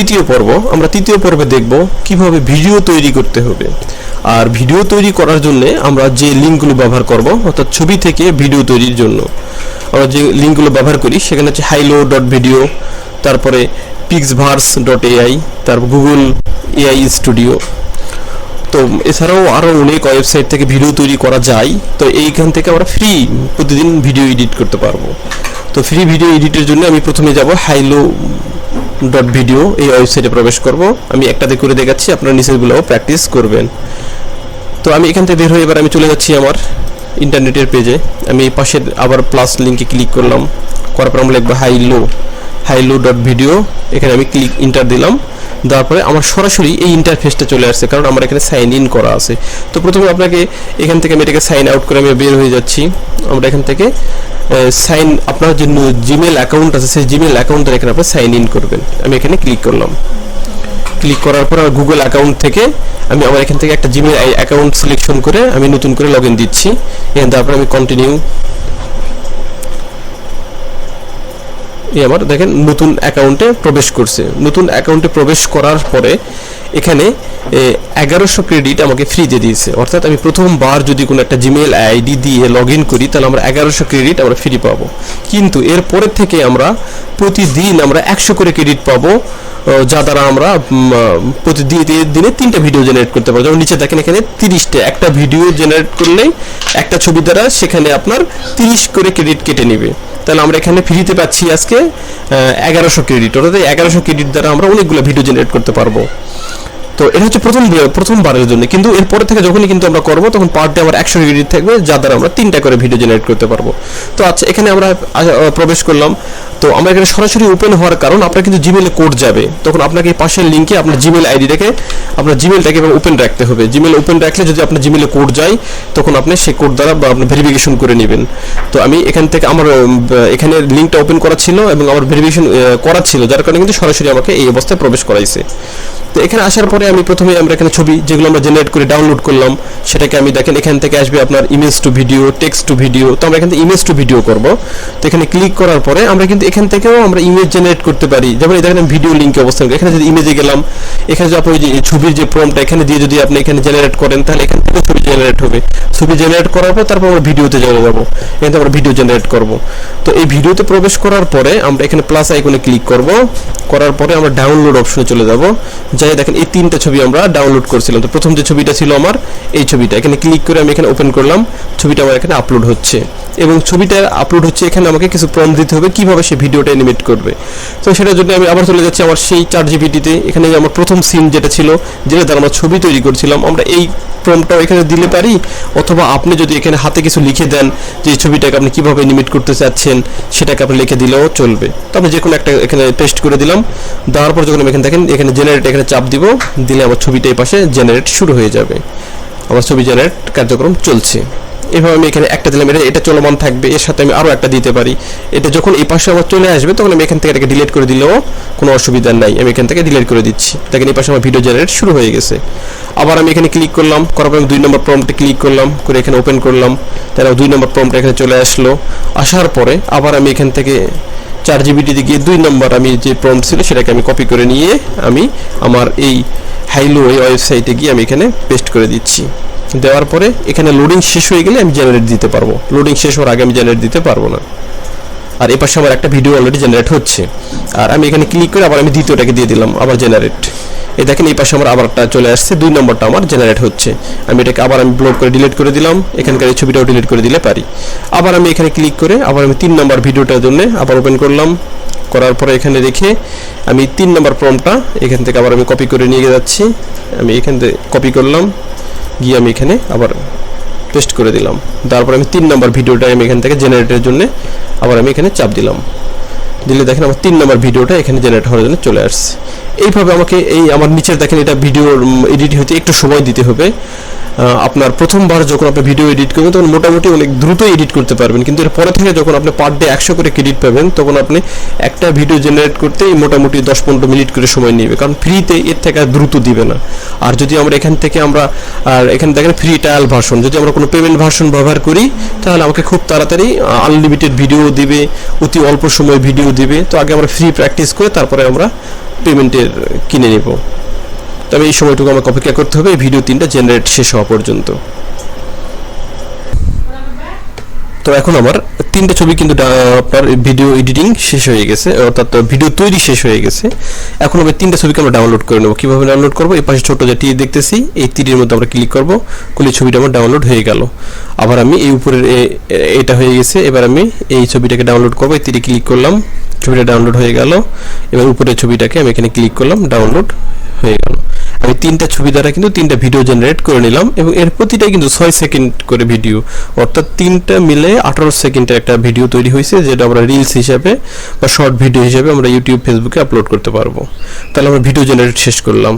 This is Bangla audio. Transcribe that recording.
তৃতীয় পর্ব, আমরা তৃতীয় পর্বে দেখব কীভাবে ভিডিও তৈরি করতে হবে। আর ভিডিও তৈরি করার জন্য আমরা যে লিঙ্কগুলো ব্যবহার করব, অর্থাৎ ছবি থেকে ভিডিও তৈরির জন্য, আমরা যে লিঙ্কগুলো ব্যবহার করি সেখানে হচ্ছে হাইলো ডট ভিডিও তারপরে পিক্সভার্স ডট এআই তারপর গুগল এআই স্টুডিও তো এছাড়াও আরও অনেক ওয়েবসাইট থেকে ভিডিও তৈরি করা যায়, তো এইখান থেকে আমরা ফ্রি প্রতিদিন ভিডিও এডিট করতে পারব। তো ফ্রি ভিডিও এডিটের জন্য আমি প্রথমে যাব হাইলো ডট ভিডিও এই ওয়েবসাইটে প্রবেশ করব। আমি একটাতে করে দেখাচ্ছি, আপনারা নিচেরগুলোও প্র্যাকটিস করবেন। তো আমি এখান থেকে বের হয়ে এবার আমি চলে যাচ্ছি আমার ইন্টারনেটের পেজে আমি এই পাশের আবার প্লাস লিঙ্কে ক্লিক করলাম। করার পর আমরা লিখব হাইলো হাইলো ডট ভিডিও এখানে আমি ক্লিক ইন্টার দিলাম। দেওয়ার পরে আমার সরাসরি এই ইন্টারফেসটা চলে আসছে, কারণ আমার এখানে সাইন ইন করা আছে। তো প্রথমে আপনাকে এখান থেকে আমি এটাকে সাইন আউট করে আমি বের হয়ে যাচ্ছি। আমরা এখান থেকে সাইন আপনার যে জিমেল অ্যাকাউন্ট আছে, সেই জিমেল অ্যাকাউন্টটা এখানে আপনি সাইন ইন করবেন। আমি এখানে ক্লিক করলাম। ক্লিক করার পর আমার গুগল অ্যাকাউন্ট থেকে আমি আমার এখান থেকে একটা জিমেল অ্যাকাউন্ট সিলেকশন করে আমি নতুন করে লগ দিচ্ছি। এখান তারপরে আমি কন্টিনিউ আমার দেখেন নতুন অ্যাকাউন্টে প্রবেশ করছে। নতুন অ্যাকাউন্টে প্রবেশ করার পরে এখানে এগারোশো ক্রেডিট আমাকে ফ্রি দিয়ে দিয়েছে। অর্থাৎ আমি প্রথমবার যদি কোনো একটা জিমেল আইডি দিয়ে লগ ইন করি, তাহলে আমরা এগারোশো ক্রেডিট আমরা ফ্রি পাবো। কিন্তু এরপরের থেকে আমরা প্রতিদিন আমরা একশো করে ক্রেডিট পাবো যা দ্বারা আমরা প্রতিদিন দিনে তিনটা ভিডিও জেনারেট করতে পারব। যেমন নিচে দেখেন এখানে তিরিশটা। একটা ভিডিও জেনারেট করলেই একটা ছবি দ্বারা সেখানে আপনার তিরিশ করে ক্রেডিট কেটে নেবে। তাহলে আমরা এখানে ফ্রিতে পাচ্ছি আজকে এগারোশো ক্রেডিট অর্থাৎ এগারোশো ক্রেডিট দ্বারা আমরা অনেকগুলো ভিডিও জেনারেট করতে পারব। তো এটা হচ্ছে প্রথম প্রথমবারের জন্য। কিন্তু এরপরে থেকে যখনই কিন্তু আমরা করব, তখন পার ডে আমার একশো ক্রেডিট থাকবে যা দ্বারা আমরা তিনটা করে ভিডিও জেনারেট করতে পারব। তো আচ্ছা এখানে আমরা প্রবেশ করলাম। তো আমরা এখানে সরাসরি ওপেন হওয়ার কারণ, আপনার কিন্তু জিমেলে কোড যাবে। তখন আপনাকে এই পাশের লিঙ্কে আপনার জিমেল আইডিটাকে আপনার জিমেলটাকে ওপেন রাখতে হবে। জিমেল ওপেন রাখলে যদি আপনার জিমেলে কোড যায়, তখন আপনি সেই কোড দ্বারা বা আপনি ভেরিফিকেশন করে নেবেন। তো আমি এখান থেকে আমার এখানে লিঙ্কটা ওপেন করা ছিল এবং আমার ভেরিফিকেশন করা ছিল, যার কারণে কিন্তু সরাসরি আমাকে এই অবস্থায় প্রবেশ করাইছে। তো এখানে আসার পরে আমি প্রথমে আমরা এখানে ছবি যেগুলো আমরা জেনারেট করে ডাউনলোড করলাম, সেটাকে আমি দেখেন, এখান থেকে আসবে আপনার image to video text to video তো আমরা এখান থেকে ইমেজ টু ভিডিও করব। তো এখানে ক্লিক করার পরে আমরা কিন্তু এখান থেকেও আমরা ইমেজ জেনারেট করতে পারি। যেমন এই দেখেন ভিডিও লিঙ্কে অবস্থান করি। এখানে যদি ইমেজে গেলাম, এখানে যদি আপনি যে ছবির যে প্রমটা এখানে দিয়ে যদি আপনি এখানে জেনারেট করেন, তাহলে এখান থেকে ছবি জেনারেট হবে। ছবি জেনারেট করার পর তারপর আমরা ভিডিওতে চলে যাব। এখানে আমরা ভিডিও জেনারেট করব। তো এই ভিডিওতে প্রবেশ করার পরে আমরা এখানে প্লাস আইকনে ক্লিক করব। করার পরে আমরা ডাউনলোড অপশনে চলে যাব। যাই দেখেন এই তিনটা ছবি আমরা ডাউনলোড করছিলাম। তো প্রথম যে ছবিটা ছিল আমার, এই ছবিটা। এখানে ক্লিক করে আমি এখানে ওপেন করলাম। ছবিটা আমার এখানে আপলোড হচ্ছে। এবং ছবিটা আপলোড হচ্ছে, এখানে আমাকে কিছু প্রম দিতে হবে কীভাবে সে ভিডিওটা অ্যানিমেট করবে। তো সেটার জন্য আমি আবার চলে যাচ্ছি আমার সেই চার জিবিটিতে এখানে আমার প্রথম সিন যেটা ছিল, যেটা দ্বারা আমরা ছবি তৈরি করছিলাম, আমরা এই প্রমটাও এখানে দিলে পারি? অথবা আপনি যদি এখানে হাতে কিছু লিখে দেন যে ছবিটাকে আপনি কীভাবে অ্যানিমেট করতে চাচ্ছেন, সেটাকে আপনি লিখে দিলেও চলবে। তো আমি যে কোনো একটা এখানে পেস্ট করে দিলাম। দেওয়ার পর যখন আমি এখানে দেখেন, এখানে জেনারেট এখানে চাপ দিব। দিলে আমার ছবিটা এই পাশে জেনারেট শুরু হয়ে যাবে। আমার ছবি জেনারেট কার্যক্রম চলছে। এভাবে আমি এখানে একটা দিলাম, এটা এটা চলমান থাকবে, এর সাথে আমি আরও একটা দিতে পারি। এটা যখন এই পাশে আমার চলে আসবে, তখন আমি এখান থেকে এটাকে ডিলিট করে দিলেও কোনো অসুবিধা নাই। আমি এখান থেকে ডিলিট করে দিচ্ছি। দেখেন এই পাশে আমার ভিডিও জেনারেট শুরু হয়ে গেছে। আবার আমি এখানে ক্লিক করলাম, করার পর আমি দুই নম্বর প্রম্পটে ক্লিক করলাম, করে এখানে ওপেন করলাম। তাহলে দুই নম্বর প্রম্পটা এখানে চলে আসলো। আসার পরে আবার আমি এখান থেকে চার জিবিটিতে গিয়ে দুই নম্বর আমি যে প্রম্পট ছিল সেটাকে আমি কপি করে নিয়ে আমি আমার এই হাইলো এই ওয়েবসাইটে গিয়ে আমি এখানে পেস্ট করে দিচ্ছি। দেওয়ার পরে এখানে লোডিং শেষ হয়ে গেলে আমি জেনারেট দিতে পারব। লোডিং শেষ হওয়ার আগে আমি জেনারেট দিতে পারব না। আর এপাশে পাশে আমার একটা ভিডিও অলরেডি জেনারেট হচ্ছে। আর আমি এখানে ক্লিক করে আবার আমি দ্বিতীয়টাকে দিয়ে দিলাম, আবার জেনারেট এই দেখেন, এই পাশে আমার আবারটা চলে আসছে। দুই নম্বরটা আমার জেনারেট হচ্ছে। আমি এটাকে আবার আমি ব্লক করে ডিলিট করে দিলাম। এখানকার এই ছবিটাও ডিলিট করে দিলে পারি। আবার আমি এখানে ক্লিক করে আবার আমি তিন নম্বর ভিডিওটার জন্য আবার ওপেন করলাম। করার পরে এখানে রেখে আমি তিন নম্বর প্রমটা এখান থেকে আবার আমি কপি করে নিয়ে যাচ্ছি। আমি এখান থেকে কপি করলাম। গিয়ে আমি এখানে আবার পেস্ট করে দিলাম। তারপর আমি তিন নম্বর ভিডিওটা আমি এখান থেকে জেনারেটের জন্য আবার আমি এখানে চাপ দিলাম। দিলে দেখেন আমার তিন নম্বর ভিডিওটা এখানে জেনারেট হওয়ার জন্য চলে আসছে। এইভাবে আমাকে এই আমার নিচের দেখেন এটা ভিডিও এডিট হতে একটু সময় দিতে হবে। আপনার প্রথমবার যখন আপনি ভিডিও এডিট করবেন, তখন মোটামুটি অনেক দ্রুত এডিট করতে পারবেন। কিন্তু এর পরে থেকে যখন আপনি পার ডে একশো করে ক্রেডিট পাবেন, তখন আপনি একটা ভিডিও জেনারেট করতেই মোটামুটি দশ পনেরো মিনিট করে সময় নেবে। কারণ ফ্রিতে এর থেকে আর দ্রুত দিবে না। আর যদি আমরা এখান থেকে আমরা, আর এখানে দেখেন ফ্রি ট্রায়াল ভার্সন যদি আমরা কোনো পেমেন্ট ভার্সন ব্যবহার করি, তাহলে আমাকে খুব তাড়াতাড়ি আনলিমিটেড ভিডিও দিবে, অতি অল্প সময় ভিডিও দিবে। তো আগে আমরা ফ্রি প্র্যাকটিস করে তারপরে আমরা পেমেন্টের কিনে নেব। তবে এই সময়টুকু আমাকে অপেক্ষা করতে হবে ভিডিও তিনটা জেনারেট শেষ হওয়া পর্যন্ত। তো এখন আমার তিনটা ছবি কিন্তু আপনার ভিডিও এডিটিং শেষ হয়ে গেছে, অর্থাৎ ভিডিও তৈরি শেষ হয়ে গেছে। এখন আমি তিনটা ছবিকে আমরা ডাউনলোড করে নেব। কীভাবে ডাউনলোড করব? এই পাশে ছোটো যে টি দেখতেছি, এই তীরের মধ্যে আমরা ক্লিক করব। করলে ছবিটা আমার ডাউনলোড হয়ে গেল। আবার আমি এই উপরের এটা হয়ে গেছে। এবার আমি এই ছবিটাকে ডাউনলোড করব। এই তীরে ক্লিক করলাম। ছবিটা ডাউনলোড হয়ে গেল, এবার উপরের ছবিটাকে আমি এখানে ক্লিক করলাম ডাউনলোড হয়ে গেল। আমি তিনটা ছবি দ্বারা কিন্তু তিনটা ভিডিও জেনারেট করে নিলাম এবং এর প্রতিটাই কিন্তু ছয় সেকেন্ড করে ভিডিও অর্থাৎ তিনটা মিলে আঠারো সেকেন্ডের একটা ভিডিও তৈরি হয়েছে, যেটা আমরা রিলস হিসাবে বা শর্ট ভিডিও হিসাবে আমরা ইউটিউব ফেসবুকে আপলোড করতে পারব। তাহলে আমরা ভিডিও জেনারেট শেষ করলাম।